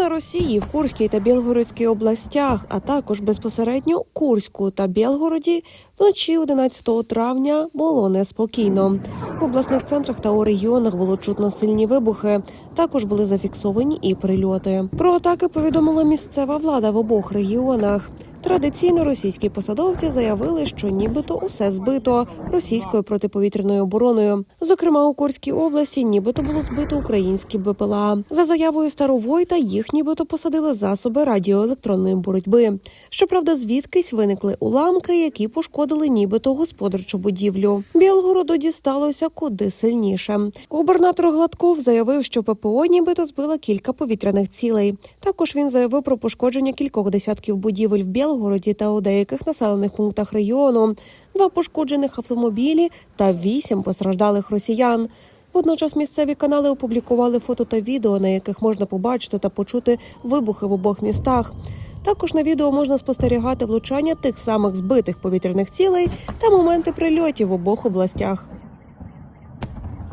На Росії в Курській та Білгородській областях, а також безпосередньо Курську та Білгороді вночі 11 травня було неспокійно. В обласних центрах та у регіонах було чутно сильні вибухи. Також були зафіксовані і прильоти. Про атаки повідомила місцева влада в обох регіонах. Традиційно російські посадовці заявили, що нібито усе збито російською протиповітряною обороною. Зокрема, у Курській області нібито було збито українські БПЛА. За заявою Старовойта їх нібито посадили засоби радіоелектронної боротьби. Щоправда, звідкись виникли уламки, які пошкодили нібито господарчу будівлю. Білгороду дісталося куди сильніше. Губернатор Гладков заявив, що ППО нібито збила кілька повітряних цілей. Також він заявив про пошкодження кількох десятків будівель в Білгороді та у деяких населених пунктах регіону, два пошкоджених автомобілі та вісім постраждалих росіян. Водночас місцеві канали опублікували фото та відео, на яких можна побачити та почути вибухи в обох містах. Також на відео можна спостерігати влучання тих самих збитих повітряних цілей та моменти прильотів в обох областях.